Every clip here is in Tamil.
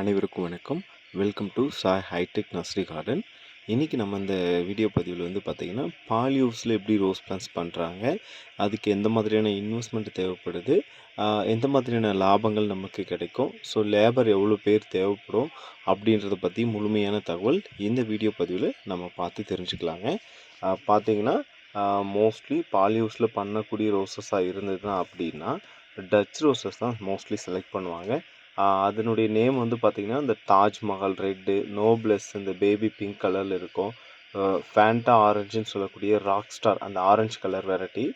அனைவருக்கும் வணக்கம். Welcome to Sai hitech nursery garden இன்றைக்கி நம்ம இந்த வீடியோ பதிவில் வந்து பார்த்திங்கன்னா பாலியூஸில் எப்படி ரோஸ் பிளான்ஸ் பண்ணுறாங்க அதுக்கு எந்த மாதிரியான இன்வெஸ்ட்மெண்ட் தேவைப்படுது எந்த மாதிரியான லாபங்கள் நமக்கு கிடைக்கும் ஸோ லேபர் எவ்வளோ பேர் தேவைப்படும் அப்படின்றத பற்றி முழுமையான தகவல் இந்த வீடியோ பதிவில் நம்ம பார்த்து தெரிஞ்சுக்கலாங்க. பார்த்திங்கன்னா பார்த்தீங்கன்னா மோஸ்ட்லி பாலியூஸில் பண்ணக்கூடிய ரோசஸாக இருந்ததுன்னா அப்படின்னா டச் ரோசஸ் தான் மோஸ்ட்லி செலக்ட் பண்ணுவாங்க. அதனுடைய நேம் வந்து பார்த்திங்கன்னா இந்த தாஜ்மஹால் ரெட்டு நோப்ளஸ் இந்த பேபி பிங்க் கலரில் இருக்கும். ஃபேண்டா ஆரஞ்சுன்னு சொல்லக்கூடிய ராக் ஸ்டார் அந்த ஆரஞ்சு கலர் வெரைட்டி.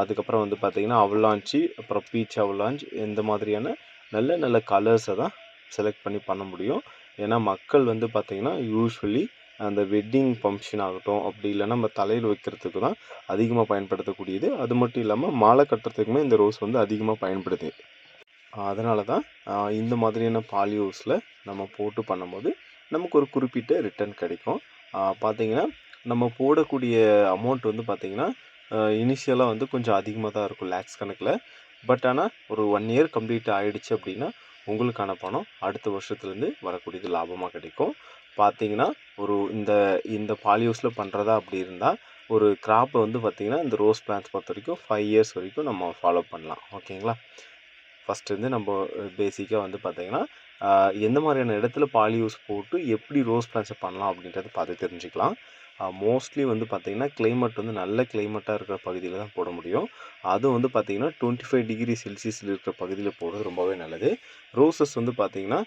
அதுக்கப்புறம் வந்து பார்த்திங்கன்னா அவலாஞ்சி அப்புறம் பீச் அவலாஞ்ச் இந்த மாதிரியான நல்ல நல்ல கலர்ஸை தான் செலக்ட் பண்ணி பண்ண முடியும். ஏன்னா மக்கள் வந்து பார்த்திங்கன்னா யூஸ்வலி அந்த வெட்டிங் ஃபங்க்ஷன் ஆகட்டும் அப்படி இல்லைன்னா நம்ம தலையில் வைக்கிறதுக்கு தான் அதிகமாக பயன்படுத்தக்கூடியது. அது மட்டும் இல்லாமல் மாலை கட்டுறதுக்குமே இந்த ரோஸ் வந்து அதிகமாக பயன்படுது. அதனால தான் இந்த மாதிரியான பாலியோஸில் நம்ம போட்டு பண்ணும்போது நமக்கு ஒரு குறிப்பிட்ட ரிட்டர்ன் கிடைக்கும். பார்த்திங்கன்னா பார்த்தீங்கன்னா நம்ம போடக்கூடிய அமௌண்ட் வந்து பார்த்திங்கன்னா இனிஷியலாக வந்து கொஞ்சம் அதிகமாக தான் இருக்கும் லேக்ஸ் கணக்கில். பட் ஆனால் ஒரு ஒன் இயர் கம்ப்ளீட் ஆகிடுச்சு அப்படின்னா உங்களுக்கான பணம் அடுத்த வருஷத்துலேருந்து வரக்கூடியது லாபமாக கிடைக்கும். பார்த்தீங்கன்னா ஒரு இந்த இந்த பாலியூஸில் பண்ணுறதா அப்படி இருந்தால் ஒரு கிராப்பை வந்து பார்த்திங்கன்னா இந்த ரோஸ் பிளான்ஸ் பொறுத்த வரைக்கும் ஃபைவ் இயர்ஸ் வரைக்கும் நம்ம ஃபாலோ பண்ணலாம். ஓகேங்களா ஃபஸ்ட்டு வந்து நம்ம பேசிக்காக வந்து பார்த்திங்கன்னா எந்த மாதிரியான இடத்துல பாலியூஸ் போட்டு எப்படி ரோஸ் பிளான்ஸை பண்ணலாம் அப்படின்றத பார்த்து தெரிஞ்சுக்கலாம். மோஸ்ட்லி வந்து பார்த்திங்கன்னா கிளைமேட் வந்து நல்ல கிளைமேட்டாக இருக்கிற பகுதியில் தான் போட முடியும். அதுவும் வந்து பார்த்திங்கன்னா டுவெண்ட்டி ஃபைவ் டிகிரி செல்சியஸில் இருக்கிற பகுதியில் போடுறது ரொம்பவே நல்லது. ரோசஸ் வந்து பார்த்திங்கன்னா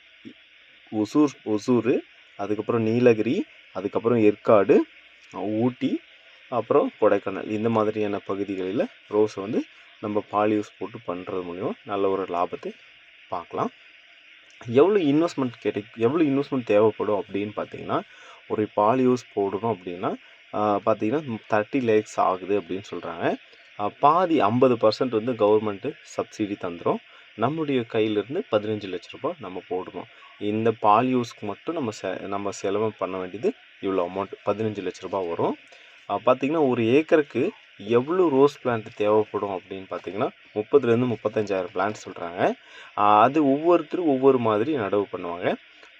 ஒசூர் ஒசூர் அதுக்கப்புறம் நீலகிரி அதுக்கப்புறம் ஏற்காடு ஊட்டி அப்புறம் கொடைக்கானல். இந்த மாதிரியான பகுதிகளில் ரோஸை வந்து நம்ம பாலியூஸ் போட்டு பண்ணுறது மூலிமா நல்ல ஒரு லாபத்தை பார்க்கலாம். எவ்வளோ இன்வெஸ்ட்மெண்ட் கிடைக்கும் எவ்வளோ இன்வெஸ்ட்மெண்ட் தேவைப்படும் அப்படின்னு பார்த்தீங்கன்னா ஒரு பாலியூஸ் போடணும் அப்படின்னா பார்த்தீங்கன்னா தேர்ட்டி லேக்ஸ் ஆகுது அப்படின்னு சொல்கிறாங்க பாதி ஐம்பது பர்சன்ட் வந்து கவர்மெண்ட்டு சப்சிடி தந்துடும் நம்முடைய கையிலேருந்து பதினஞ்சு லட்ச ரூபா நம்ம போடணும். இந்த பாலியூஸ்க்கு மட்டும் நம்ம செ நம்ம செலவு பண்ண வேண்டியது இவ்வளோ அமௌண்ட் பதினஞ்சு லட்ச ரூபா வரும். பார்த்திங்கன்னா பார்த்தீங்கன்னா ஒரு ஏக்கருக்கு எவ்வளோ ரோஸ் பிளான்ட் தேவைப்படும் அப்படின்னு பார்த்தீங்கன்னா முப்பதுலேருந்து முப்பத்தஞ்சாயிரம் பிளான்ட் சொல்கிறாங்க அது ஒவ்வொருத்தரும் ஒவ்வொரு மாதிரி நடவு பண்ணுவாங்க.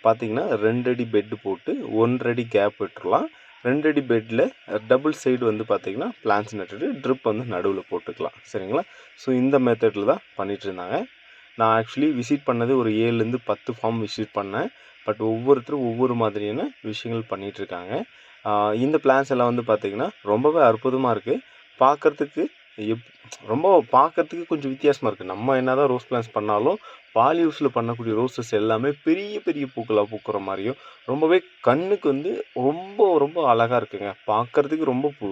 பார்த்தீங்கன்னா ரெண்டடி பெட்டு போட்டு ஒன்றரை கேப் விட்டுறலாம். ரெண்டடி பெட்டில் டபுள் சைடு வந்து பார்த்திங்கன்னா பிளான்ஸ் நட்டுட்டு ட்ரிப் வந்து நடுவில் போட்டுக்கலாம். சரிங்களா? ஸோ இந்த மெத்தடில் தான் பண்ணிகிட்டு இருந்தாங்க. நான் ஆக்சுவலி விசிட் பண்ணது ஒரு ஏழுலேருந்து பத்து ஃபார்ம் விசிட் பண்ணேன். பட் ஒவ்வொருத்தரும் ஒவ்வொரு மாதிரியான விஷயங்கள் பண்ணிகிட்ருக்காங்க இந்த பிளான்ஸ் எல்லாம் வந்து பார்த்திங்கன்னா ரொம்பவே அற்புதமாக இருக்குது பார்க்குறதுக்கு எப் ரொம்ப பார்க்கறதுக்கு கொஞ்சம் வித்தியாசமாக இருக்குது நம்ம என்ன தான் ரோஸ் பிளான்ஸ் பண்ணாலும் பாலியூஸில் பண்ணக்கூடிய ரோசஸ் எல்லாமே பெரிய பெரிய பூக்களாக பூக்கிற மாதிரியும் ரொம்பவே கண்ணுக்கு வந்து ரொம்ப ரொம்ப அழகாக இருக்குங்க. பார்க்கறதுக்கு ரொம்ப பூ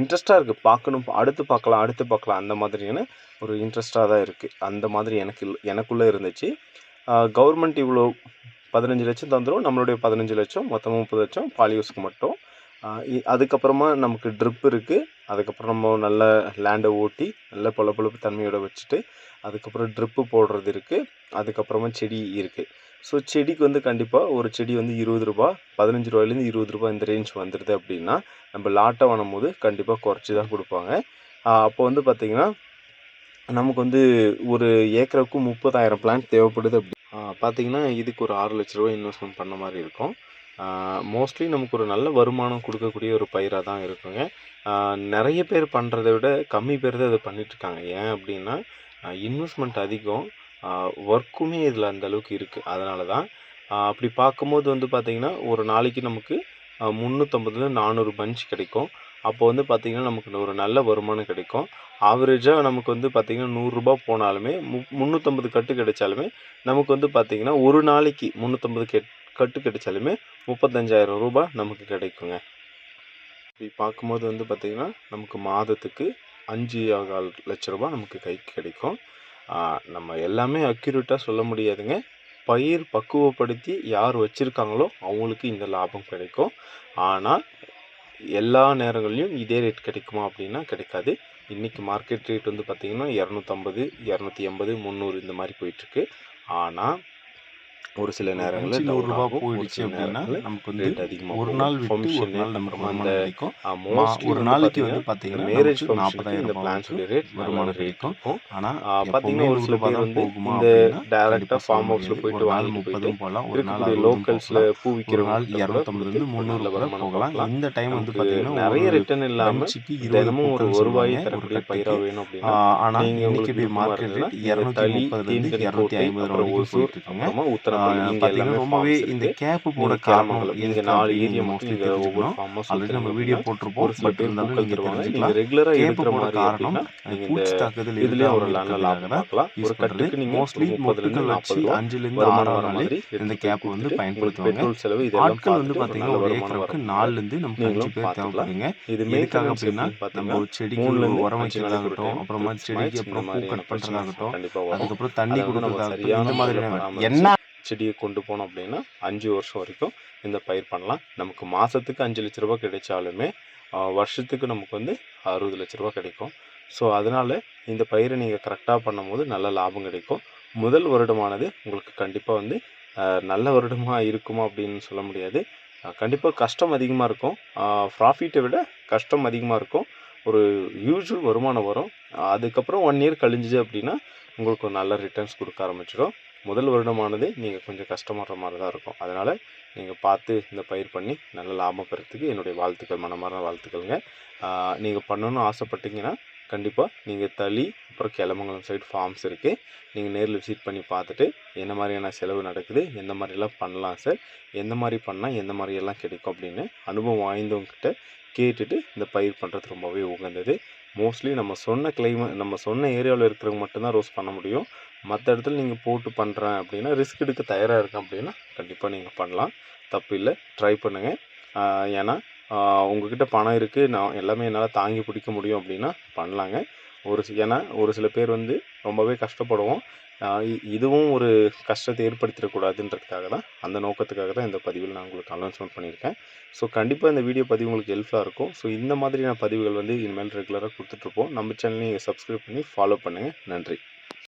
இன்ட்ரெஸ்ட்டாக இருக்குது பார்க்கணும் அடுத்து பார்க்கலாம் அடுத்து பார்க்கலாம் அந்த மாதிரியான ஒரு இன்ட்ரெஸ்ட்டாக தான் இருக்குது அந்த மாதிரி எனக்கு எனக்குள்ளே இருந்துச்சு. கவர்மெண்ட் இவ்வளோ பதினஞ்சு லட்சம் தந்துடும் நம்மளுடைய பதினஞ்சு லட்சம் மொத்தம் முப்பது லட்சம் பாலியூஸ்க்கு மட்டும். அதுக்கப்புறமா நமக்கு ட்ரிப் இருக்குது அதுக்கப்புறம் நம்ம நல்ல லேண்டை ஓட்டி நல்ல பொல தன்மையோடு தன்மையோட வச்சுட்டு அதுக்கப்புறம் ட்ரிப்பு போடுறது இருக்குது அதுக்கப்புறமா செடி இருக்குது ஸோ செடிக்கு வந்து கண்டிப்பாக ஒரு செடி வந்து இருபது ரூபா பதினஞ்சு ரூபாயிலேருந்து இருபது ரூபா இந்த ரேஞ்ச் வந்துடுது அப்படின்னா நம்ம லாட்டை வாங்கும் போது கண்டிப்பாக குறைச்சி தான் கொடுப்பாங்க. அப்போ வந்து பார்த்திங்கன்னா நமக்கு வந்து ஒரு ஏக்கருக்கு முப்பதாயிரம் பிளான்ட் தேவைப்படுது அப்படி. பார்த்தீங்கன்னா இதுக்கு ஒரு ஆறு லட்ச ரூபா இன்வெஸ்ட்மெண்ட் பண்ண மாதிரி இருக்கும். மோஸ்ட்லி நமக்கு ஒரு நல்ல வருமானம் கொடுக்கக்கூடிய ஒரு பயிராக தான் இருக்குங்க. நிறைய பேர் பண்ணுறதை விட கம்மி பேர் தான் இதை பண்ணிகிட்ருக்காங்க ஏன் அப்படின்னா இன்வெஸ்ட்மெண்ட் அதிகம். ஒர்க்குமே இதில் அந்தளவுக்கு இருக்குது அதனால தான் அப்படி பார்க்கும்போது வந்து பார்த்திங்கன்னா ஒரு நாளைக்கு நமக்கு முந்நூற்றம்பதுல நானூறு பஞ்ச் கிடைக்கும். அப்போ வந்து பார்த்திங்கன்னா நமக்கு ஒரு நல்ல வருமானம் கிடைக்கும். ஆவரேஜாக நமக்கு வந்து பார்த்திங்கன்னா நூறுரூபா போனாலுமே மு முந்நூற்றம்பது கட்டு கிடைச்சாலுமே நமக்கு வந்து பார்த்திங்கன்னா ஒரு நாளைக்கு முந்நூற்றம்பது கெட் கட்டு கிடைச்சாலுமே முப்பத்தஞ்சாயிரம் ரூபாய் நமக்கு கிடைக்குங்க. இப்படி பார்க்கும்போது வந்து பார்த்திங்கன்னா நமக்கு மாதத்துக்கு அஞ்சு ஆகால் லட்ச ரூபாய் நமக்கு கைக்கு கிடைக்கும். நம்ம எல்லாமே அக்யூரேட்டாக சொல்ல முடியாதுங்க. பயிர் பக்குவப்படுத்தி யார் வச்சுருக்காங்களோ அவங்களுக்கு இந்த லாபம் கிடைக்கும். ஆனால் எல்லா நேரங்கள்லையும் இதே ரேட் கிடைக்குமா அப்படின்னா கிடைக்காது. இன்றைக்கி மார்க்கெட் ரேட் வந்து பார்த்திங்கன்னா இரநூத்தம்பது இரநூத்தி எண்பது முந்நூறு இந்த மாதிரி போயிட்டுருக்கு. ஆனால் ஒரு சில ஒரு நேரங்கள்ல. ஒரு போயிடுச்சு சில அப்படின்னா நமக்கு வந்து ரேட் அதிகமா ஒரு. நாள் விட்டு ஒரு நாள் நமக்கு அந்த வருமானம் கிடைக்கும் அ மா மோஸ்ட்லி ஒரு நாளைக்கு வந்து பார்த்தீங்கன்னா மேரேஜ் ஃபங்க்ஷனுக்கு இந்த 40,000 பிளான்ஸோட வரைக்கும் ரேட் வருமானம் கிடைக்கும். ஆனால் பார்த்தீங்கன்னா, ஒரு சில பேர் வந்து இந்த சொல்ல ஃபார்ம் ஹவுஸ்ல போயிட்டு ஒரு போயிட்டு முப்பதும் போகலாம் ஒரு நாள் லோக்கல்ஸ்ல பூ ஒரு நாள் இரநூத்தம்பதுலேருந்து கொடுத்து ஒரு முந்நூறு நல்ல கூட வருமானம் போகலாம். இந்த டைம் வந்து பார்த்தீங்கன்னா நிறைய ஒரு ரிட்டர்ன் இல்லாம பஞ்சுக்கு இருபது தினமும் ஒரு ஒரு ரூபாய் ஒரு தரக்கூடிய பயிரா கட்டைக்கு வேணும் அப்படின்னா ஆனால் இன்னைக்கு மார்க்கெட் இரநூத்தி முப்பதுலேருந்து இரநூத்தி ஐம்பது அப்புறம் வரைக்கும் ஒசூர், போயிட்டு பார்த்தீங்கன்னா ரொம்பவே இந்த. கேப்பு போட காரணம் இங்க நாலு ஏரியா மோஸ்ட்லி ஒவ்வொரு ஆல்ரெடி நம்ம வீடியோ போட்டிருப்போம். பட் இருந்தாலும் நீங்கள் தெரிஞ்சுக்கலாம். ரெகுலரா கேப்பு எடுக்கிற போட காரணம் பூச்சி தாக்குதல் இதுலயும் ஒரு பார்க்கலாம். யூஸ் பண்ணுறது மோஸ்ட்லி மொட்டுக்கள் வச்சு அஞ்சுலேருந்து ஆறாம் வர நாளே மாதிரி இந்த கேப் வந்து பயன்படுத்துவாங்க. செலவு இதெல்லாம் ஆட்கள் வந்து பார்த்தீங்கன்னா ஒரு ஏக்கருக்கு நாலுலேருந்து நமக்கு அஞ்சு பேர். தேவைப்படுங்க இது எதுக்காக அப்படின்னா நம்ம ஒரு செடிக்கு உரம் வைக்கிறதாகட்டும் டைம் அப்புறமா செடிக்கு அப்புறம் பூ கட் பண்ணுறதாகட்டும். அதுக்கப்புறம் தண்ணி கொடுக்கறதாகட்டும் இந்த மாதிரியான என்ன செடியை கொண்டு போனோம் அப்படின்னா அஞ்சு வருஷம் வரைக்கும் இந்த பயிர் பண்ணலாம். நமக்கு மாதத்துக்கு அஞ்சு லட்ச ரூபா கிடைச்சாலுமே வருஷத்துக்கு நமக்கு வந்து அறுபது லட்ச ரூபா கிடைக்கும். ஸோ அதனால் இந்த பயிரை நீங்கள் கரெக்டாக பண்ணும்போது நல்ல லாபம் கிடைக்கும். முதல் வருடமானது உங்களுக்கு கண்டிப்பாக வந்து நல்ல வருடமாக இருக்குமா அப்படின்னு சொல்ல முடியாது. கண்டிப்பாக கஷ்டம் அதிகமாக இருக்கும். ப்ராஃபிட்டை விட கஷ்டம் அதிகமாக இருக்கும். ஒரு யூஸ்வல் வருமானம் வரும். அதுக்கப்புறம் ஒன் இயர் கழிஞ்சிது அப்படின்னா உங்களுக்கு ஒரு நல்ல ரிட்டர்ன்ஸ் கொடுக்க ஆரம்பிச்சிடும். முதல் வருடமானது நீங்கள் கொஞ்சம் கஷ்டப்படுற மாதிரி தான் இருக்கும். அதனால் நீங்கள் பார்த்து இந்த பயிர் பண்ணி நல்ல லாபம் பெறத்துக்கு என்னுடைய வாழ்த்துக்கள் மனமார்ந்த வாழ்த்துக்கள்ங்க. நீங்கள் பண்ணணும்னு ஆசைப்பட்டீங்கன்னா கண்டிப்பாக நீங்கள் தளி அப்புறம் கிளமங்கலம் சைடு ஃபார்ம்ஸ் இருக்குது நீங்கள் நேரில் விசிட் பண்ணி பார்த்துட்டு என்ன மாதிரியான செலவு நடக்குது எந்த மாதிரிலாம் பண்ணலாம் சார் எந்த மாதிரி பண்ணால் எந்த மாதிரியெல்லாம் கிடைக்கும் அப்படின்னு அனுபவம் வாய்ந்தவங்ககிட்ட கேட்டுட்டு இந்த பயிர் பண்ணுறது ரொம்பவே உகந்தது. மோஸ்ட்லி நம்ம சொன்ன கிளைமேட் நம்ம சொன்ன ஏரியாவில் இருக்கிறவங்க மட்டும்தான் ரோஸ் பண்ண முடியும். மற்ற இடத்துல நீங்கள் போட்டு பண்ணுறேன் அப்படின்னா ரிஸ்க் எடுக்க தயாராக இருக்கேன் அப்படின்னா கண்டிப்பாக நீங்கள் பண்ணலாம். தப்பு இல்லை. ட்ரை பண்ணுங்கள் ஏன்னா ஆஹ் உங்ககிட்ட பணம் இருக்குது நான் எல்லாமே என்னால் தாங்கி பிடிக்க முடியும் அப்படின்னா பண்ணலாங்க. ஒரு ஏன்னா ஒரு சில பேர் வந்து ரொம்பவே கஷ்டப்படுவோம். இதுவும் ஒரு கஷ்டத்தை ஏற்படுத்திடக்கூடாதுன்றதுக்காக தான் அந்த நோக்கத்துக்காக தான் இந்த பதிவில் நான் உங்களுக்கு அனௌன்ஸ்மெண்ட் பண்ணியிருக்கேன். ஸோ கண்டிப்பாக இந்த வீடியோ பதிவு உங்களுக்கு ஹெல்ப்ஃபுல்லாக இருக்கும். ஸோ இந்த மாதிரியான பதிவுகள் வந்து இனிமேல் ரெகுலராக கொடுத்துட்ருப்போம். நம்ம சேனலையும் சப்ஸ்கிரைப் பண்ணி ஃபாலோ பண்ணுங்கள் நன்றி.